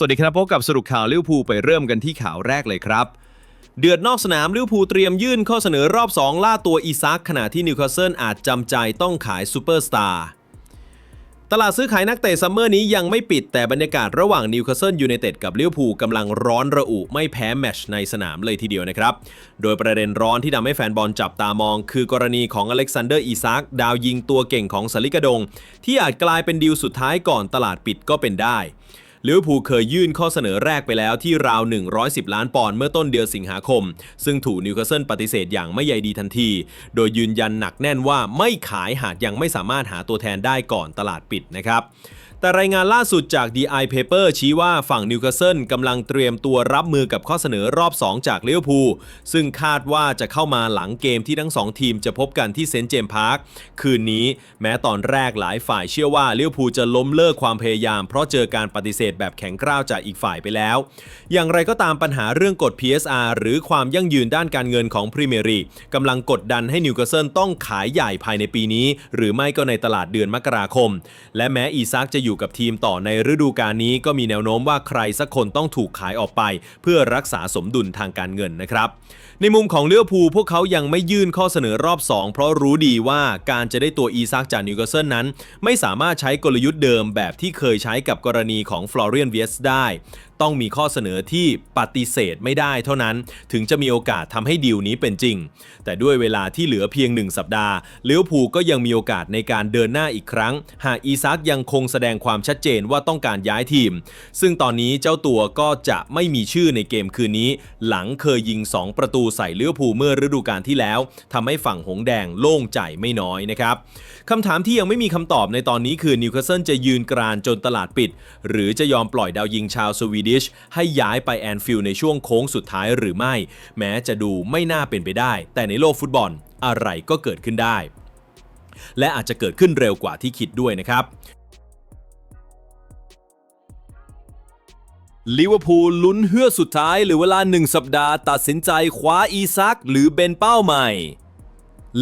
สวัสดีครับพบกับสรุปข่าวลิเวอร์พูลไปเริ่มกันที่ข่าวแรกเลยครับ เดือดนอกสนามลิเวอร์พูลเตรียมยื่นข้อเสนอรอบ 2 ล่าตัวอีซักขณะที่นิวคาสเซิลอาจจำใจต้องขายซูเปอร์สตาร์ตลาดซื้อขายนักเตะซัมเมอร์นี้ยังไม่ปิดแต่บรรยากาศระหว่างนิวคาสเซิลยูไนเต็ดกับลิเวอร์พูลกำลังร้อนระอุไม่แพ้แมชในสนามเลยทีเดียวนะครับ โดยประเด็นร้อนที่ทำให้แฟนบอลจับตามอง คือกรณีของอเล็กซานเดอร์อีซักดาวยิงตัวเก่งของสลิกาดง ที่อาจกลายเป็นดีลสุดท้ายก่อนตลาดปิดก็เป็นได้ ลิเวอร์พูลเคยยื่นข้อเสนอแรกไปแล้วที่ราว 110 ล้านปอนด์เมื่อต้นเดือนสิงหาคม ซึ่งถูกนิวคาสเซิลปฏิเสธอย่างไม่ใยดีทันที โดยยืนยันหนักแน่นว่าไม่ขายหากยังไม่สามารถหาตัวแทนได้ก่อนตลาดปิดนะครับ แต่รายงานล่าสุดจาก DI Paper ชี้ว่าฝั่งนิวคาสเซิลกำลังเตรียมตัวรับมือกับข้อเสนอรอบ 2 จากลิเวอร์พูลซึ่งคาดว่าจะเข้ามาหลังเกมที่ทั้ง 2 ทีมจะพบกันที่เซนต์เจมส์พาร์คคืนนี้ แม้ตอนแรกหลายฝ่ายเชื่อว่าลิเวอร์พูลจะล้มเลิกความพยายาม เพราะเจอการปฏิเสธแบบแข็งกร้าวจากอีกฝ่ายไปแล้ว อย่างไรก็ตามปัญหาเรื่องกฎ PSR หรือความยั่งยืนด้านการเงินของพรีเมียร์ลีกกำลังกดดันให้นิวคาสเซิลต้องขายใหญ่ภายในปีนี้ หรือไม่ก็ในตลาดเดือนมกราคม และแม้อีซักจะอยูู่่กับทีมต่อในฤดูกาลนี้ก็มีแนวโน้มว่าใครสักคนต้องถูกขายออกไป เพื่อรักษาสมดุลทางการเงินนะครับในมุมของเลี้ยวภูพวกเขายังไม่ยื่นข้อเสนอรอบ 2 เพราะรู้ดีว่าการจะได้ตัวอีซักจากนิวคาสเซิลนั้น ไม่สามารถใช้กลยุทธ์เดิมแบบที่เคยใช้กับกรณีของฟลอเรียนเวียสได้ ต้องมีข้อเสนอที่ปฏิเสธไม่ได้เท่านั้น ถึงจะมีโอกาสทำให้ดีลนี้เป็นจริง แต่ด้วยเวลาที่เหลือเพียง 1 สัปดาห์เลี้ยวภูก็ยังมีโอกาสในการเดินหน้าอีกครั้ง หากอีซักยังคงแสดงความชัดเจนว่าต้องการย้ายทีม ซึ่งตอนนี้เจ้าตัวก็จะไม่มีชื่อในเกมคืนนี้ หลังเคยยิง 2 ประตูใส่เลี้ยวภูเมื่อฤดูกาลที่แล้วทำให้ฝั่งหงแดงโล่งใจไม่น้อยนะครับคำถามที่ยังไม่มีคำตอบในตอนนี้คือนิวคาสเซิลจะยืนกรานจนตลาดปิด หรือจะยอมปล่อยดาวยิงชาวสวีเดชให้ย้ายไปแอนฟิลด์ในช่วงโค้งสุดท้ายหรือไม่ แม้จะดูไม่น่าเป็นไปได้ แต่ในโลกฟุตบอลอะไรก็เกิดขึ้นได้ และอาจจะเกิดขึ้นเร็วกว่าที่คิดด้วยนะครับลิเวอร์พูลลุ้นเฮือสุดท้ายหรือเวลา1สัปดาห์ตัดสินใจคว้าอีซักหรือเบนเป้าใหม่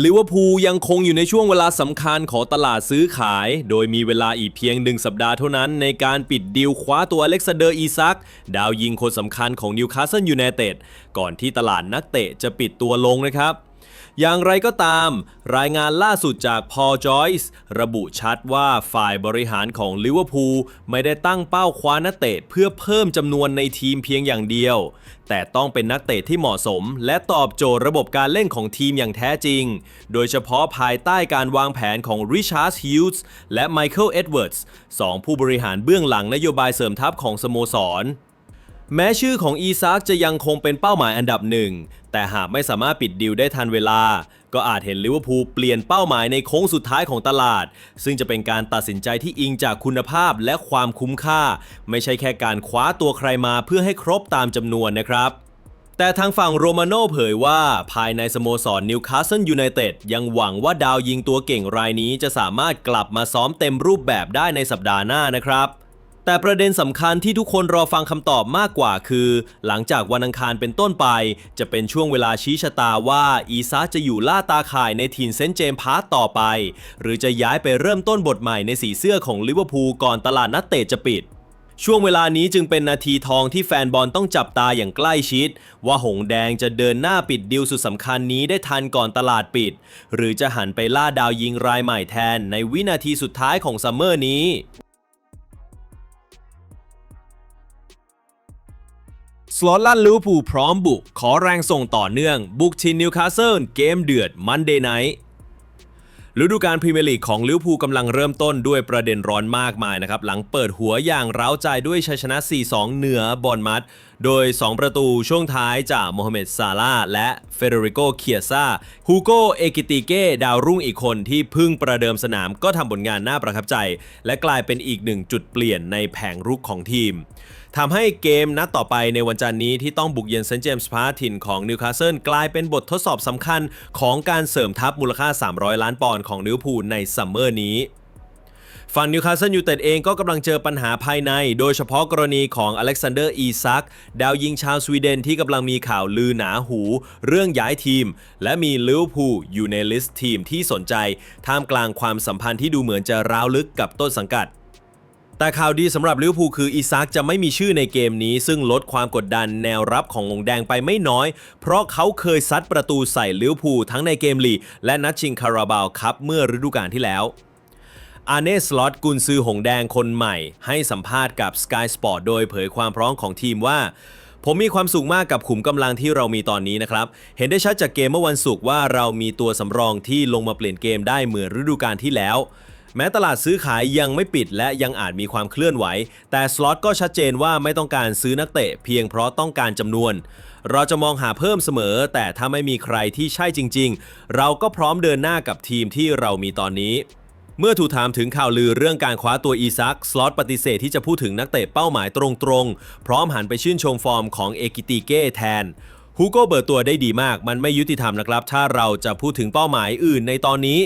ลิเวอร์พูลยังคงอยู่ในช่วงเวลาสำคัญของตลาดซื้อขาย โดยมีเวลาอีกเพียงหนึ่งสัปดาห์เท่านั้นในการปิดดีลคว้าตัวอเล็กซานเดอร์อีซัก ดาวยิงคนสำคัญของนิวคาสเซิลยูไนเต็ดก่อนที่ตลาดนักเตะจะปิดตัวลงนะครับ อย่างไรก็ตาม รายงานล่าสุดจากพอจอยส์ระบุชัดว่าฝ่ายบริหารของลิเวอร์พูลไม่ได้ตั้งเป้าคว้านักเตะเพื่อเพิ่มจำนวนในทีมเพียงอย่างเดียว แต่ต้องเป็นนักเตะที่เหมาะสม และตอบโจทย์ระบบการเล่นของทีมอย่างแท้จริง โดยเฉพาะภายใต้การวางแผนของริชาร์ดฮิลส์และไมเคิลเอ็ดเวิร์ดส์สองผู้บริหารเบื้องหลังนโยบายเสริมทัพของสโมสร แม้ชื่อของอีซักจะยังคงเป็นเป้าหมายอันดับหนึ่ง แต่หากไม่สามารถปิดดีลได้ทันเวลา ก็อาจเห็นลิเวอร์พูลเปลี่ยนเป้าหมายในโค้งสุดท้ายของตลาด ซึ่งจะเป็นการตัดสินใจที่อิงจากคุณภาพและความคุ้มค่า ไม่ใช่แค่การคว้าตัวใครมาเพื่อให้ครบตามจำนวนนะครับแต่ทางฝั่งโรมาโน่เผยว่าภายในสโมสรนิวคาสเซิลยูไนเต็ดยังหวังว่าดาวยิงตัวเก่งรายนี้จะสามารถกลับมาซ้อมเต็มรูปแบบได้ในสัปดาห์หน้านะครับ แต่ประเด็นสำคัญที่ทุกคนรอฟังคำตอบมากกว่าคือ หลังจากวันอังคารเป็นต้นไป จะเป็นช่วงเวลาชี้ชะตาว่าอีซาจะอยู่ล่าตาข่ายในทีมเซนต์เจมส์พาร์คต่อไป หรือจะย้ายไปเริ่มต้นบทใหม่ในสีเสื้อของลิเวอร์พูลก่อนตลาดนักเตะจะปิดช่วงเวลานี้จึงเป็นนาทีทองที่แฟนบอลต้องจับตาอย่างใกล้ชิด ว่าหงแดงจะเดินหน้าปิดดิวสุดสำคัญนี้ได้ทันก่อนตลาดปิด หรือจะหันไปล่าดาวยิงรายใหม่แทนในวินาทีสุดท้ายของซัมเมอร์นี้ สล็อตลั่นลิเวอร์พูลพร้อมบุก ขอแรงส่งต่อเนื่อง บุกทีนิวคาสเซิลเกมเดือดมันเดย์ไนท์ฤดูกาลพรีเมียร์ลีกของลิเวอร์พูลกำลังเริ่มต้นด้วยประเด็นร้อนมากมายนะครับ หลังเปิดหัวอย่างเร้าใจด้วยชัยชนะ 4-2 เหนือบอลมัดโดย 2 ประตูช่วงท้ายจากโมฮัมเหม็ดซาลาและเฟเดริโกเคียซาฮูโกเอกิติเก้ดาวรุ่งอีกคนที่เพิ่งประเดิมสนามก็ทำผลงานน่าประทับใจ และกลายเป็นอีกหนึ่งจุดเปลี่ยนในแผงรุกของทีมทำให้เกมนัดต่อไปในวันจันทร์นี้ที่ต้องบุกเยือนเซนต์เจมส์พาร์คถิ่นของนิวคาสเซิลกลายเป็นบททดสอบสำคัญของการเสริมทัพมูลค่า 300 ล้านปอนด์ของลิเวอร์พูลในซัมเมอร์นี้ ฝั่งนิวคาสเซิลยูไนเต็ดเองก็กำลังเจอปัญหาภายใน โดยเฉพาะกรณีของอเล็กซานเดอร์อีซัก ดาวยิงชาวสวีเดนที่กำลังมีข่าวลือหนาหู เรื่องย้ายทีม และมีลิเวอร์พูลอยู่ในลิสต์ทีมที่สนใจ ท่ามกลางความสัมพันธ์ที่ดูเหมือนจะร้าวลึกกับต้นสังกัดแต่ข่าวดีสำหรับลิเวอร์พูลคืออีซักจะไม่มีชื่อในเกมนี้ ซึ่งลดความกดดันแนวรับของหงแดงไปไม่น้อย เพราะเขาเคยซัดประตูใส่ลิเวอร์พูลทั้งในเกมลีกและนัดชิงคาราบาวคัพเมื่อฤดูกาลที่แล้ว อาเน่สล็อตกุนซือหงแดงคนใหม่ ให้สัมภาษณ์กับ Sky Sport โดยเผยความพร้อมของทีมว่า ผมมีความสุขมากกับขุมกำลังที่เรามีตอนนี้นะครับ เห็นได้ชัดจากเกมเมื่อวันศุกร์ว่าเรามีตัวสำรองที่ลงมาเปลี่ยนเกมได้เหมือนฤดูกาลที่แล้ว แม้ตลาดซื้อขายยังไม่ปิดและยังอาจมีความเคลื่อนไหว แต่สล็อตก็ชัดเจนว่าไม่ต้องการซื้อนักเตะเพียงเพราะต้องการจำนวนเราจะมองหาเพิ่มเสมอ แต่ถ้าไม่มีใครที่ใช่จริง ๆ เราก็พร้อมเดินหน้ากับทีมที่เรามีตอนนี้ เมื่อถูกถามถึงข่าวลือเรื่องการคว้าตัวอีซัก สล็อตปฏิเสธที่จะพูดถึงนักเตะเป้าหมายตรงๆ พร้อมหันไปชื่นชมฟอร์มของเอกิติเก้แทนฮูโก้เบิดตัวได้ดีมาก มันไม่ยุติธรรมนะครับ ถ้าเราจะพูดถึงเป้าหมายอื่นในตอนนี้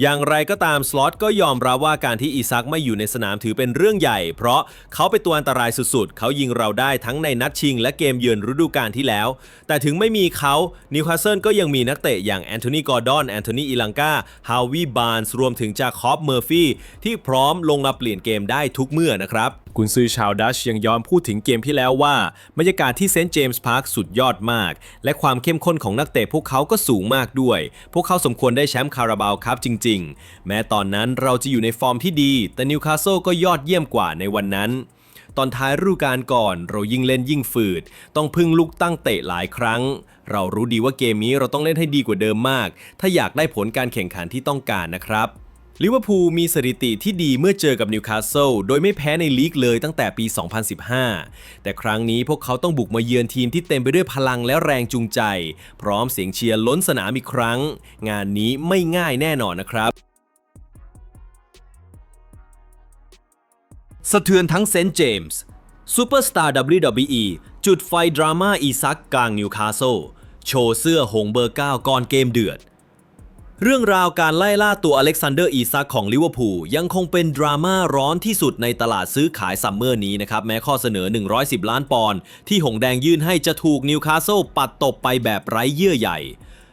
อย่างไรก็ตามสล็อตก็ยอมรับว่าการที่อีซักไม่อยู่ในสนามถือเป็นเรื่องใหญ่ เพราะเขาเป็นตัวอันตรายสุดๆ เขายิงเราได้ทั้งในนัดชิงและเกมเยือนฤดูกาลที่แล้ว แต่ถึงไม่มีเขานิวคาสเซิลก็ยังมีนักเตะอย่างแอนโทนีกอร์ดอน แอนโทนีอิลังกาฮาวิบานส์รวมถึงจาคอบเมอร์ฟี่ที่พร้อมลงมาเปลี่ยนเกมได้ทุกเมื่อนะครับ กุนซือชาวดัชยังย้อนพูดถึงเกมที่แล้วว่าบรรยากาศที่เซนต์เจมส์พาร์คสุดยอดมาก และความเข้มข้นของนักเตะพวกเขาก็สูงมากด้วย พวกเขาสมควรได้แชมป์คาราบาวครับจริง ๆ แม้ตอนนั้นเราจะอยู่ในฟอร์มที่ดี แต่นิวคาสเซิลก็ยอดเยี่ยมกว่าในวันนั้น ตอนท้ายฤดูกาลก่อนเรายิ่งเล่นยิ่งฝืด ต้องพึ่งลูกตั้งเตะหลายครั้ง เรารู้ดีว่าเกมนี้เราต้องเล่นให้ดีกว่าเดิมมาก ถ้าอยากได้ผลการแข่งขันที่ต้องการนะครับ ลิเวอร์พูลมีสถิติที่ดีเมื่อเจอกับนิวคาสเซิลโดยไม่แพ้ในลีกเลยตั้งแต่ปี 2015 แต่ครั้งนี้พวกเขาต้องบุกมาเยือนทีมที่เต็มไปด้วยพลังและแรงจูงใจ พร้อมเสียงเชียร์ล้นสนามอีกครั้ง งานนี้ไม่ง่ายแน่นอนนะครับ สะเทือนทั้งเซนต์เจมส์ซูเปอร์สตาร์ WWE จุดไฟดราม่าอีซักกลางนิวคาสเซิลโชว์เสื้อหงเบอร์ 9 ก่อนเกมเดือด เรื่องราวการไล่ล่าตัวอเล็กซานเดอร์อีซักของลิเวอร์พูลยังคงเป็นดราม่าร้อนที่สุดในตลาดซื้อขายซัมเมอร์นี้นะครับ แม้ข้อเสนอ 110 ล้านปอนด์ที่หงแดงยื่นให้จะถูกนิวคาสเซิลปัดตบไปแบบไร้เยื่อใย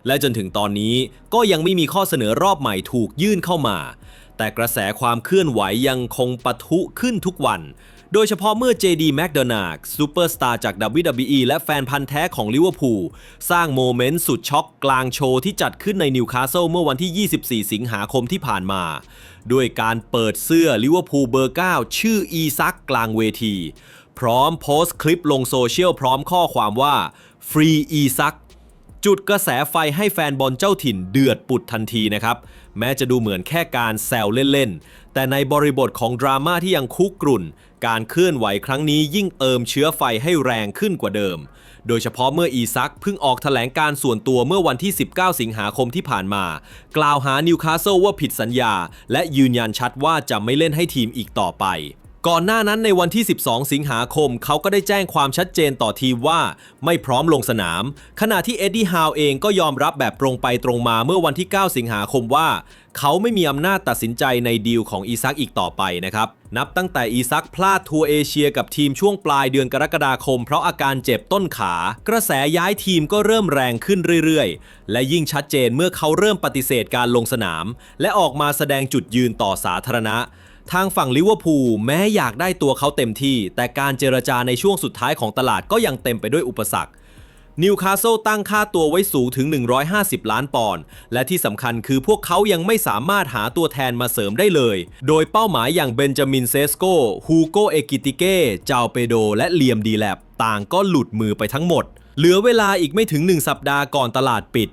และจนถึงตอนนี้ก็ยังไม่มีข้อเสนอรอบใหม่ถูกยื่นเข้ามา แต่กระแสความเคลื่อนไหวยังคงปะทุขึ้นทุกวัน โดยเฉพาะเมื่อ JD McDonagh ซูเปอร์สตาร์จาก WWE และแฟนพันธ์แท้ของลิเวอร์พูลสร้างโมเมนต์สุดช็อกกลางโชว์ที่จัดขึ้นในนิวคาสเซิลเมื่อวันที่ 24 สิงหาคมที่ผ่านมา ด้วยการเปิดเสื้อลิเวอร์พูลเบอร์ 9 ชื่ออีซักกลางเวที พร้อมโพสต์คลิปลงโซเชียลพร้อมข้อความว่าฟรีอีซักจุดกระแสไฟให้แฟนบอลเจ้าถิ่นเดือดปุดทันทีนะครับ แม้จะดูเหมือนแค่การแซวเล่น ๆ แต่ในบริบทของดราม่าที่ยังคุกกรุ่น การเคลื่อนไหวครั้งนี้ยิ่งเติมเชื้อไฟให้แรงขึ้นกว่าเดิม โดยเฉพาะเมื่ออีซักเพิ่งออกแถลงการส่วนตัวเมื่อวันที่ 19 สิงหาคมที่ผ่านมา กล่าวหานิวคาสเซิลว่าผิดสัญญา และยืนยันชัดว่าจะไม่เล่นให้ทีมอีกต่อไปก่อนหน้านั้นในวันที่ 12 สิงหาคม เขาก็ได้แจ้งความชัดเจนต่อทีมว่าไม่พร้อมลงสนาม ขณะที่เอ็ดดี้ฮาวเองก็ยอมรับแบบตรงไปตรงมาเมื่อวันที่ 9 สิงหาคมว่า เขาไม่มีอำนาจตัดสินใจในดีลของอีซักอีกต่อไปนะครับ นับตั้งแต่อีซักพลาดทัวร์เอเชียกับทีมช่วงปลายเดือนกรกฎาคม เพราะอาการเจ็บต้นขา กระแสย้ายทีมก็เริ่มแรงขึ้นเรื่อยๆ และยิ่งชัดเจนเมื่อเขาเริ่มปฏิเสธการลงสนาม และออกมาแสดงจุดยืนต่อสาธารณะ ทางฝั่งลิเวอร์พูลแม้อยากได้ตัวเขาเต็มที่ แต่การเจรจาในช่วงสุดท้ายของตลาดก็ยังเต็มไปด้วยอุปสรรค นิวคาสเซิลตั้งค่าตัวไว้สูงถึง 150 ล้านปอนด์ และที่สำคัญคือพวกเขายังไม่สามารถหาตัวแทนมาเสริมได้เลย โดยเป้าหมายอย่างเบนจามินเซสโกฮูโกเอกิติเก้จาเปโด และเลียมดีแลบต่างก็หลุดมือไปทั้งหมด เหลือเวลาอีกไม่ถึง 1 สัปดาห์ก่อนตลาดปิด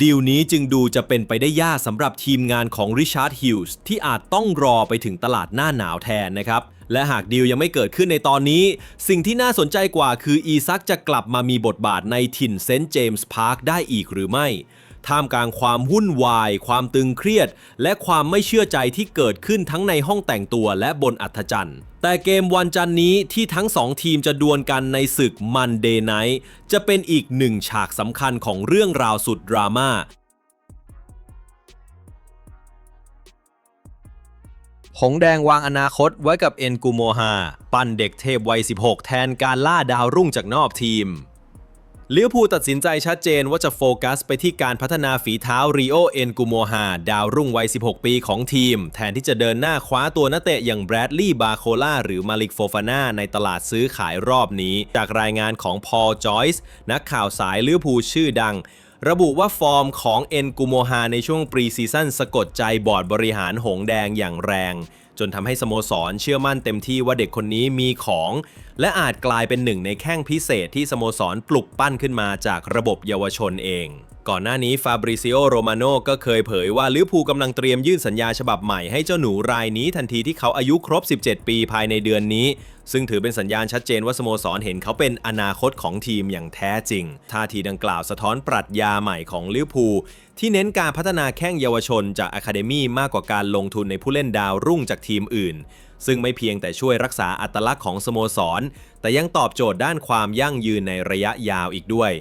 ดีลนี้จึงดูจะเป็นไปได้ยากสำหรับทีมงานของริชาร์ดฮิลส์ที่อาจต้องรอไปถึงตลาดหน้าหนาวแทนนะครับ และหากดีลยังไม่เกิดขึ้นในตอนนี้ สิ่งที่น่าสนใจกว่าคืออีซักจะกลับมามีบทบาทในถิ่นเซนต์เจมส์พาร์คได้อีกหรือไม่ ท่ามกลางความวุ่นวาย ความตึงเครียด และความไม่เชื่อใจที่เกิดขึ้นทั้งในห้องแต่งตัวและบนอัธจันทร์แต่เกมวันจันทร์นี้ที่ทั้งสองทีมจะดวลกันในศึกมันเดย์ไนท์จะเป็นอีกหนึ่งฉากสำคัญของเรื่องราวสุดดราม่า หงแดงวางอนาคตไว้กับเอ็นกูโมฮาปั้นเด็กเทพวัย 16 แทนการล่าดาวรุ่งจากนอกทีมเลิเวอร์พูลตัดสินใจชัดเจนว่าจะโฟกัสไปที่การพัฒนาฝีเท้าริโอเอ็นกูโมฮาดาวรุ่งวัย 16 ปีของทีม แทนที่จะเดินหน้าคว้าตัวนักเตะอย่างแบรดลีย์บาโคล่าหรือมาลิกโฟฟาน่าในตลาดซื้อขายรอบนี้ จากรายงานของพอลจอยส์นักข่าวสายเลิเวอร์พูลชื่อดัง ระบุว่าฟอร์มของเอ็นกูโมฮาในช่วงปรีซีซั่นสะกดใจบอร์ดบริหารหงแดงอย่างแรง จนทำให้สโมสรเชื่อมั่นเต็มที่ว่าเด็กคนนี้มีของ และอาจกลายเป็นหนึ่งในแข้งพิเศษที่สโมสรปลุกปั้นขึ้นมาจากระบบเยาวชนเอง ก่อนหน้านี้ฟาบริซิโอโรมาโนก็เคยเผยว่าลิเวอร์พูลกำลังเตรียมยื่นสัญญาฉบับใหม่ให้เจ้าหนูรายนี้ทันทีที่เขาอายุครบ 17 ปีภายในเดือนนี้ ซึ่งถือเป็นสัญญาณชัดเจนว่าสโมสรเห็นเขาเป็นอนาคตของทีมอย่างแท้จริง ท่าทีดังกล่าวสะท้อนปรัชญาใหม่ของลิเวอร์พูลที่เน้นการพัฒนาแข้งเยาวชนจากอะคาเดมี่มากกว่าการลงทุนในผู้เล่นดาวรุ่งจากทีมอื่น ซึ่งไม่เพียงแต่ช่วยรักษาอัตลักษณ์ของสโมสร แต่ยังตอบโจทย์ด้านความยั่งยืนในระยะยาวอีกด้วย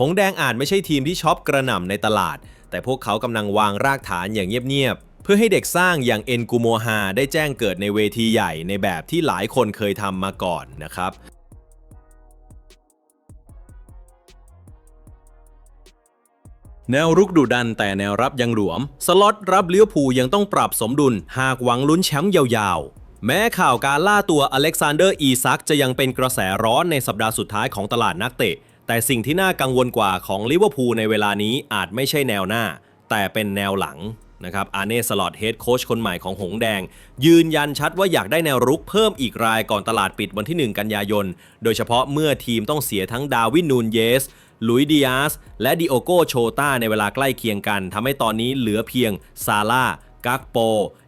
หงแดงอาจไม่ใช่ทีมที่ช็อปกระหน่ำในตลาด แต่พวกเขากำลังวางรากฐานอย่างเงียบๆ เพื่อให้เด็กสร้างอย่างเอ็นกูโมฮาได้แจ้งเกิดในเวทีใหญ่ในแบบที่หลายคนเคยทำมาก่อนนะครับแนวรุกดุดันแต่แนวรับยังหลวม สล็อตรับเลี้ยวภูยังต้องปรับสมดุล หากหวังลุ้นแชมป์ยาวๆ แม้ข่าวการล่าตัวอเล็กซานเดอร์อีซักจะยังเป็นกระแสร้อนในสัปดาห์สุดท้ายของตลาดนักเตะ แต่สิ่งที่น่ากังวลกว่าของลิเวอร์พูลในเวลานี้อาจไม่ใช่แนวหน้า แต่เป็นแนวหลังนะครับอาเน่สลอตเฮดโค้ชคนใหม่ของหงแดง ยืนยันชัดว่าอยากได้แนวรุกเพิ่มอีกรายก่อนตลาดปิดวันที่ 1 กันยายน โดยเฉพาะเมื่อทีมต้องเสียทั้งดาวินนูนเยสลุยดิอาสและดิโอโกโชตาในเวลาใกล้เคียงกันทำให้ตอนนี้เหลือเพียงซาร่ากักโป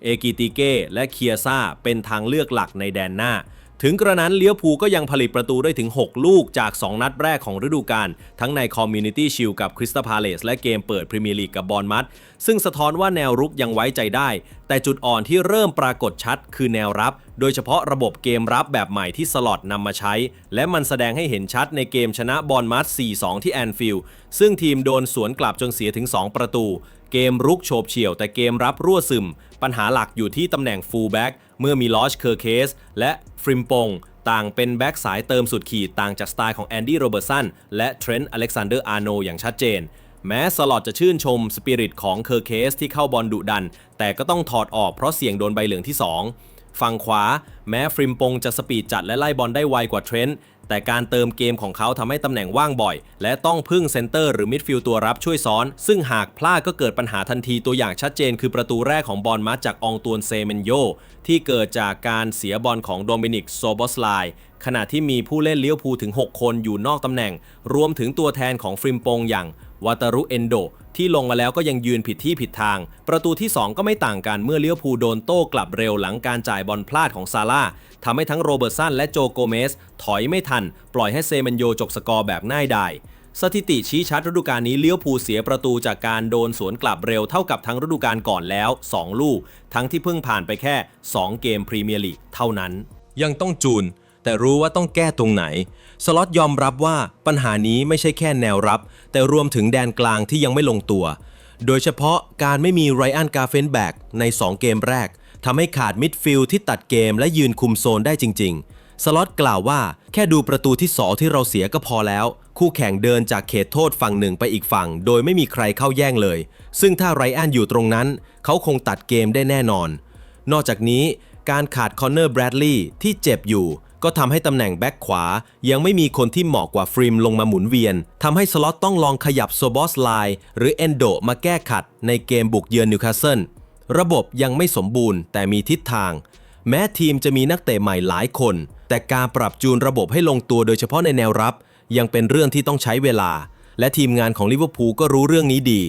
เอกิติเก้และเคียซ่าเป็นทางเลือกหลักในแดนหน้า ถึงกระนั้นเลี้ยวภูก็ยังผลิตประตูได้ถึง 6 ลูกจาก 2 นัดแรกของฤดูกาลทั้งในคอมมูนิตี้ชิลกับคริสตัลพาเลสและเกมเปิดพรีเมียร์ลีกกับบอลมัดซึ่งสะท้อนว่าแนวรุกยังไว้ใจได้ แต่จุดอ่อนที่เริ่มปรากฏชัด คือแนวรับ โดยเฉพาะระบบเกมรับแบบใหม่ที่สล็อตนำมาใช้ และมันแสดงให้เห็นชัดในเกมชนะบอลมัด4-2 ที่แอนฟิลด์ซึ่งทีมโดนสวนกลับจนเสียถึง 2 ประตู เกมรุกโฉบเฉี่ยวแต่เกมรับรั่วซึม ปัญหาหลักอยู่ที่ตำแหน่งฟูลแบ็กเมื่อมีลอชเคอร์เคสและฟริมปงต่างเป็นแบ็กสายเติมสุดขีดต่างจากสไตล์ของแอนดี้โรเบอร์สันและเทรนต์อเล็กซานเดอร์อาร์โนอย่างชัดเจน แม้สลอตจะชื่นชมสปิริตของเคอร์เคสที่เข้าบอลดุดัน แต่ก็ต้องถอดออกเพราะเสี่ยงโดนใบเหลืองที่ 2 ฝั่งขวา แม้ฟริมปงจะสปีดจัดและไล่บอลได้ไวกว่าเทรนต์ แต่การเติมเกมของเขาทำให้ตำแหน่งว่างบ่อย และต้องพึ่งเซนเตอร์หรือมิดฟิลด์ตัวรับช่วยซ้อน ซึ่งหากพลาดก็เกิดปัญหาทันทีตัวอย่างชัดเจน คือประตูแรกของบอลมาจากองตวนเซเมนโยที่เกิดจากการเสียบอลของโดมินิกโซบอสไลขณะที่มีผู้เล่นเลี้ยวภูถึง 6 คนอยู่นอกตำแหน่ง รวมถึงตัวแทนของฟริมปงอย่าง วาตารุเอนโดที่ลงมาแล้วก็ยังยืนผิดที่ผิดทาง ประตูที่ 2 ก็ไม่ต่างกันเมื่อเลี้ยวภูโดนโต้กลับเร็วหลังการจ่ายบอลพลาดของซาร่าทำให้ทั้งโรเบิร์ตสันและโจโกเมส ถอยไม่ทัน ปล่อยให้เซเมนโยจกสกอร์แบบง่ายดายสถิติชี้ชัดฤดูกาลนี้เลี้ยวภูเสียประตูจากการโดนสวนกลับเร็วเท่ากับทั้งฤดูกาลก่อนแล้ว 2 ลูก ทั้งที่เพิ่งผ่านไปแค่ 2 เกมพรีเมียร์ลีกเท่านั้น ยังต้องจูน แต่รู้ว่าต้องแก้ตรงไหน สล็อตยอมรับว่าปัญหานี้ไม่ใช่แค่แนวรับ แต่รวมถึงแดนกลางที่ยังไม่ลงตัว โดยเฉพาะการไม่มีไรอันกาเฟนแบกใน 2 เกมแรกทำให้ขาดมิดฟิลด์ที่ตัดเกมและยืนคุมโซนได้จริง ๆ สล็อตกล่าวว่าแค่ดูประตูที่2ที่เราเสียก็พอแล้ว คู่แข่งเดินจากเขตโทษฝั่งหนึ่งไปอีกฝั่ง โดยไม่มีใครเข้าแย่งเลย ซึ่งถ้าไรอันอยู่ตรงนั้น เขาคงตัดเกมได้แน่นอน นอกจากนี้การขาดคอนเนอร์แบรดลีย์ที่เจ็บอยู่ ก็ทำให้ตำแหน่งแบ็กขวา ยังไม่มีคนที่เหมาะกว่าฟริมลงมาหมุนเวียนทำให้สล็อตต้องลองขยับโซบอสไลน์หรือเอนโดมาแก้ขัดในเกมบุกเยือนนิวคาสเซิลระบบยังไม่สมบูรณ์แต่มีทิศทาง แม้ทีมจะมีนักเตะใหม่หลายคน แต่การปรับจูนระบบให้ลงตัวโดยเฉพาะในแนวรับ ยังเป็นเรื่องที่ต้องใช้เวลา และทีมงานของลิเวอร์พูลก็รู้เรื่องนี้ดี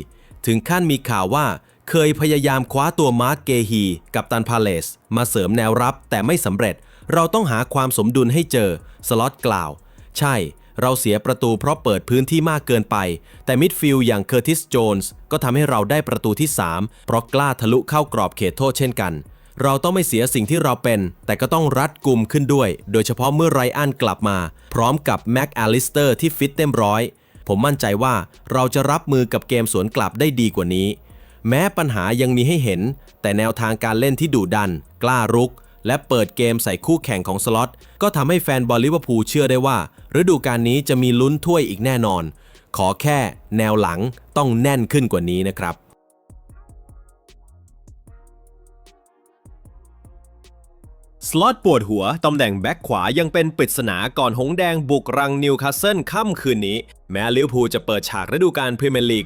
ถึงขั้นมีข่าวว่าเคยพยายามคว้าตัวมาร์กเกฮีกับตันพาเลส มาเสริมแนวรับแต่ไม่สำเร็จ เราต้องหาความสมดุลให้เจอ สล็อตกล่าว ใช่ เราเสียประตูเพราะเปิดพื้นที่มากเกินไป แต่มิดฟิลด์อย่างเคอร์ติส โจนส์ก็ทำให้เราได้ประตูที่ 3 เพราะกล้าทะลุเข้ากรอบเขตโทษเช่นกัน เราต้องไม่เสียสิ่งที่เราเป็น แต่ก็ต้องรัดกุมขึ้นด้วย โดยเฉพาะเมื่อไรอันกลับมา พร้อมกับแม็กอลิสเตอร์ที่ฟิตเต็มร้อย ผมมั่นใจว่าเราจะรับมือกับเกมสวนกลับได้ดีกว่านี้แม้ปัญหายังมีให้เห็น แต่แนวทางการเล่นที่ดุดัน กล้ารุก และเปิดเกมใส่คู่แข่งของสล็อต ก็ทำให้แฟนบอลลิเวอร์พูลเชื่อได้ว่า ฤดูกาลนี้จะมีลุ้นถ้วยอีกแน่นอน ขอแค่แนวหลังต้องแน่นขึ้นกว่านี้นะครับ สล็อตปวดหัว ตำแหน่งแบ็คขวายังเป็นปริศนาก่อนหงแดงบุกรังนิวคาสเซิลค่ำคืนนี้ แม้ลิเวอร์พูลจะเปิดฉากฤดูกาลพรีเมียร์ลีก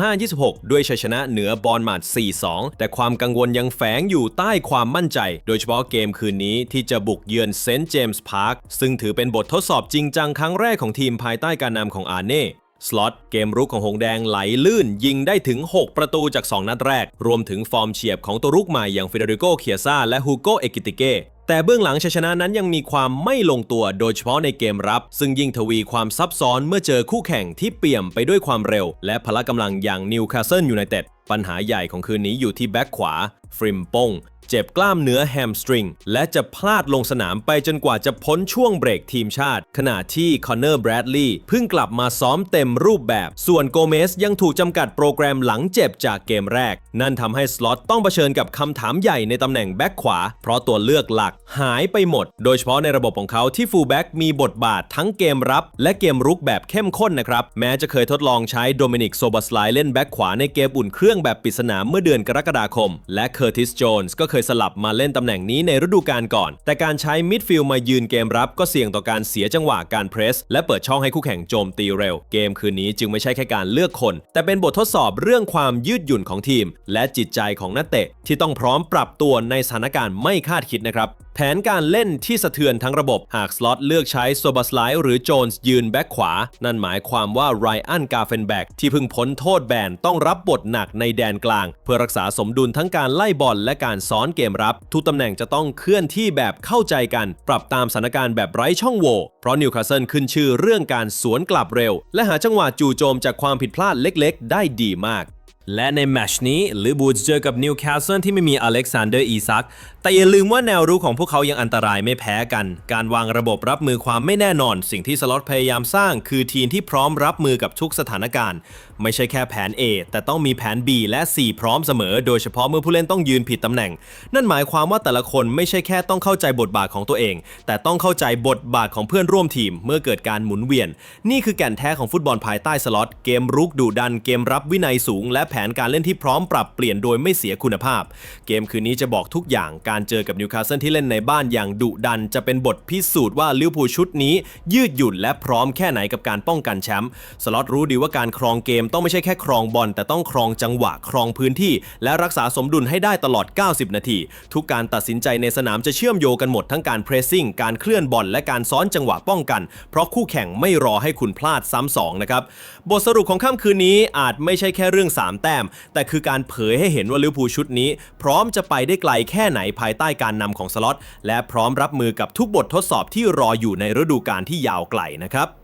2025-26 ด้วยชัยชนะเหนือบอลมาด 4-2 แต่ความกังวลยังแฝงอยู่ใต้ความมั่นใจ โดยเฉพาะเกมคืนนี้ที่จะบุกเยือนเซนต์เจมส์พาร์คซึ่งถือเป็นบททดสอบจริงจังครั้งแรกของทีมภายใต้การนำของอาเน่ สล็อตเกมรุกของหงแดงไหลลื่นยิงได้ถึง 6 ประตูจาก 2 นัดแรก รวมถึงฟอร์มเฉียบของตัวรุกใหม่อย่างฟิเดริโกเคียซาและฮูโกเอกิติเกแต่เบื้องหลังชัยชนะนั้นยังมีความไม่ลงตัวโดยเฉพาะในเกมรับ ซึ่งยิ่งทวีความซับซ้อนเมื่อเจอคู่แข่งที่เปี่ยมไปด้วยความเร็ว และพละกำลังอย่างนิวคาสเซิลยูไนเต็ดปัญหาใหญ่ของคืนนี้อยู่ที่แบ็คขวา ฟริมป้ง เจ็บกล้ามเนื้อแฮมสตริง และจะพลาดลงสนามไปจนกว่าจะพ้นช่วงเบรกทีมชาติ ขณะที่คอนเนอร์แบรดลีย์เพิ่งกลับมาซ้อมเต็มรูปแบบ ส่วนโกเมสยังถูกจำกัดโปรแกรมหลังเจ็บจากเกมแรก นั่นทำให้สล็อตต้องเผชิญกับคำถามใหญ่ในตำแหน่งแบ็คขวา เพราะตัวเลือกหลักหายไปหมด โดยเฉพาะในระบบของเขาที่ฟูลแบ็กมีบทบาททั้งเกมรับ และเกมรุกแบบเข้มข้นนะครับ แม้จะเคยทดลองใช้โดมินิกโซบัสไลเล่นแบ็คขวาในเกมอุ่นเครื่องแบบปริศนาเมื่อเดือนกรกฎาคม และเคอร์ติสโจนส์ก็เคยสลับมาเล่นตำแหน่งนี้ในฤดูกาลก่อน แต่การใช้มิดฟิลด์มายืนเกมรับก็เสี่ยงต่อการเสียจังหวะการเพรส และเปิดช่องให้คู่แข่งโจมตีเร็ว เกมคืนนี้จึงไม่ใช่แค่การเลือกคน แต่เป็นบททดสอบเรื่องความยืดหยุ่นของทีม และจิตใจของนักเตะ ที่ต้องพร้อมปรับตัวในสถานการณ์ไม่คาดคิดนะครับแผนการเล่นที่สะเทือนทั้งระบบหากสล็อตเลือกใช้โซบัสไลหรือโจนส์ยืนแบ็คขวา นั่นหมายความว่าไรอันกาเฟนแบกที่เพิ่งพ้นโทษแบนต้องรับบทหนักในแดนกลาง เพื่อรักษาสมดุลทั้งการไล่บอลและการซ้อนเกมรับ ทุกตำแหน่งจะต้องเคลื่อนที่แบบเข้าใจกัน ปรับตามสถานการณ์แบบไร้ช่องโหว่ เพราะนิวคาสเซิลขึ้นชื่อเรื่องการสวนกลับเร็ว และหาจังหวะจู่โจมจากความผิดพลาดเล็กๆ ได้ดีมากและในแมชนี้ลิบูลเจอกับนิวคาสเซิลที่ไม่มีอเล็กซานเดอร์อีซัก แต่อย่าลืมว่าแนวรุกของพวกเขายังอันตรายไม่แพ้กัน การวางระบบรับมือความไม่แน่นอน สิ่งที่สล็อตพยายามสร้างคือทีมที่พร้อมรับมือกับทุกสถานการณ์ ไม่ใช่แค่แผน A แต่ต้องมีแผน B และ C พร้อมเสมอ โดยเฉพาะเมื่อผู้เล่นต้องยืนผิดตำแหน่ง นั่นหมายความว่าแต่ละคนไม่ใช่แค่ต้องเข้าใจบทบาทของตัวเอง แต่ต้องเข้าใจบทบาทของเพื่อนร่วมทีม เมื่อเกิดการหมุนเวียน นี่คือแก่นแท้ของฟุตบอลภายใต้สล็อตเกมรุกดุดันเกมรับวินัยสูง และแผนการเล่นที่พร้อมปรับเปลี่ยนโดยไม่เสียคุณภาพ เกมคืนนี้จะบอกทุกอย่างการเจอกับนิวคาสเซิลที่เล่นในบ้านอย่างดุดัน จะเป็นบทพิสูจน์ว่าลิเวอร์พูลชุดนี้ ยืดหยุ่นและพร้อมแค่ไหนกับการป้องกันแชมป์สล็อตรู้ดีว่าการครองเกมต้องไม่ใช่แค่ครองบอลแต่ต้องครองจังหวะครองพื้นที่ และรักษาสมดุลให้ได้ตลอด 90 นาที ทุกการตัดสินใจในสนามจะเชื่อมโยงกันหมดทั้งการเพรสซิ่งการเคลื่อนบอลและการซ้อนจังหวะป้องกัน เพราะคู่แข่งไม่รอให้คุณพลาดซ้ำสองนะครับบทสรุปของค่ำคืนนี้อาจไม่ใช่แค่เรื่อง 3 แต้ม แต่คือการเผยให้เห็นว่าลิเวอร์พูลชุดนี้ พร้อมจะไปได้ไกลแค่ไหนภายใต้การนำของสล็อตและพร้อมรับมือกับทุกบททดสอบที่รออยู่ในฤดูกาลที่ยาวไกลนะครับ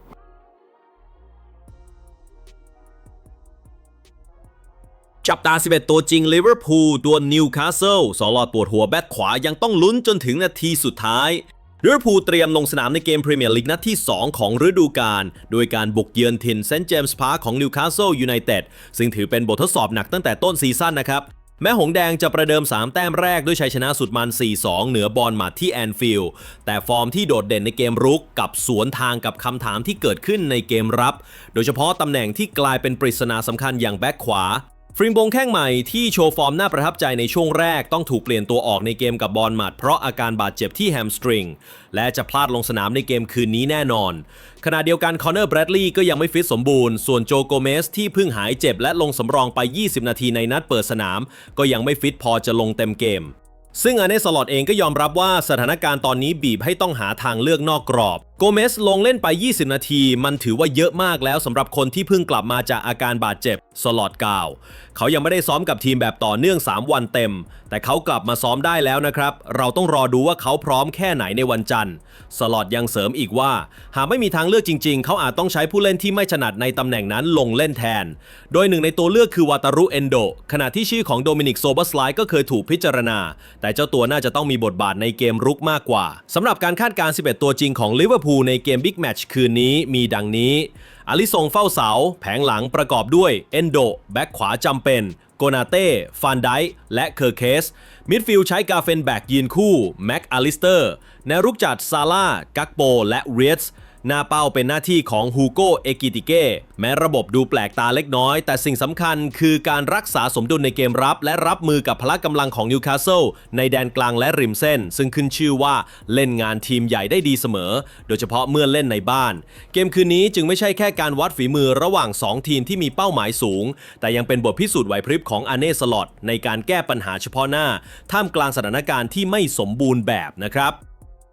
จับตา 11 ตัวจริงลิเวอร์พูลตัวนิวคาสเซิลสอลอดปวดหัวแบ็คขวายังต้องลุ้นจนถึงนาทีสุดท้ายลิเวอร์พูลเตรียมลงสนามในเกมพรีเมียร์ลีกนัดที่ 2 ของฤดูกาลโดยการบุกเยือนถิ่นเซนต์เจมส์พาร์คของนิวคาสเซิลยูไนเต็ดซึ่งถือเป็นบททดสอบหนักตั้งแต่ต้นซีซั่นนะครับ แม้หงแดงจะประเดิม 3 แต้มแรกด้วยชัยชนะสุดมัน 4-2 เหนือบอลมาที่แอนฟิลด์แต่ฟอร์มที่โดดเด่นในเกมรุกกับสวนทางกับคำถามที่เกิดขึ้นในเกมรับ โดยเฉพาะตำแหน่งที่กลายเป็นปริศนาสำคัญอย่างแบ็คขวา ฟริงบงแข้งใหม่ที่โชว์ฟอร์มน่าประทับใจในช่วงแรกต้องถูกเปลี่ยนตัวออกในเกมกับบอลหมัดเพราะอาการบาดเจ็บที่แฮมสตริง และจะพลาดลงสนามในเกมคืนนี้แน่นอน ขณะเดียวกันคอนเนอร์แบรดลีย์ก็ยังไม่ฟิตสมบูรณ์ ส่วนโจโกเมสที่เพิ่งหายเจ็บและลงสำรองไป 20 นาทีในนัดเปิดสนาม ก็ยังไม่ฟิตพอจะลงเต็มเกมซึ่งอาเนสลอตเองก็ยอมรับว่าสถานการณ์ตอนนี้บีบให้ต้องหาทางเลือกนอกกรอบ โกเมสลงเล่นไป 20 นาที มันถือว่าเยอะมากแล้วสำหรับคนที่เพิ่งกลับมาจากอาการบาดเจ็บ สลอตกาว เขายังไม่ได้ซ้อมกับทีมแบบต่อเนื่อง 3 วันเต็ม แต่เขากลับมาซ้อมได้แล้วนะครับ เราต้องรอดูว่าเขาพร้อมแค่ไหนในวันจันทร์ สลอตยังเสริมอีกว่า หากไม่มีทางเลือกจริง ๆ เขาอาจต้องใช้ผู้เล่นที่ไม่ถนัดในตำแหน่งนั้นลงเล่นแทน โดยหนึ่งในตัวเลือกคือวาตารุเอนโด ขณะที่ชื่อของโดมินิกโซบัสไลก็เคยถูกพิจารณา แต่เจ้าตัวน่าจะต้องมีบทบาทในเกมรุกมากกว่าสำหรับการคาดการณ์11 ตัวจริงของลิเวอร์พูลในเกมบิ๊กแมตช์คืนนี้มีดังนี้ อาลิซงเฝ้าเสา แผงหลังประกอบด้วยเอนโด แบ็คขวาจำเป็น โกนาเต้ ฟานไดและเคอร์เคส มิดฟิลด์ใช้กาเฟนแบกยืนคู่ แม็กอลิสเตอร์ แนวรุกจัดซาร่า กักโป และเรียส หน้าเป้าเป็นหน้าที่ของฮูโกเอกิติเก้แม้ระบบดูแปลกตาเล็กน้อย แต่สิ่งสำคัญคือการรักษาสมดุลในเกมรับ และรับมือกับพละกำลังของนิวคาสเซิลในแดนกลางและริมเส้น ซึ่งขึ้นชื่อว่าเล่นงานทีมใหญ่ได้ดีเสมอ โดยเฉพาะเมื่อเล่นในบ้าน เกมคืนนี้จึงไม่ใช่แค่การวัดฝีมือระหว่าง 2 ทีมที่มีเป้าหมายสูง แต่ยังเป็นบทพิสูจน์ไหวพริบของอาเน่สลอตในการแก้ปัญหาเฉพาะหน้า ท่ามกลางสถานการณ์ที่ไม่สมบูรณ์แบบนะครับ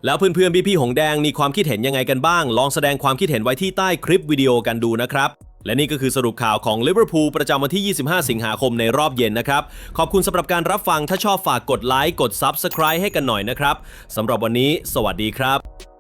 แล้วเพื่อนๆพี่ๆหงแดงมีความคิดเห็นยังไงกันบ้าง ลองแสดงความคิดเห็นไว้ที่ใต้คลิปวิดีโอกันดูนะครับ และนี่ก็คือสรุปข่าวของลิเวอร์พูลประจำวันที่ 25 สิงหาคมในรอบเย็นนะครับ ขอบคุณสำหรับการรับฟังถ้าชอบฝากกดไลค์กด Subscribe ให้กันหน่อยนะครับสำหรับวันนี้ สวัสดีครับ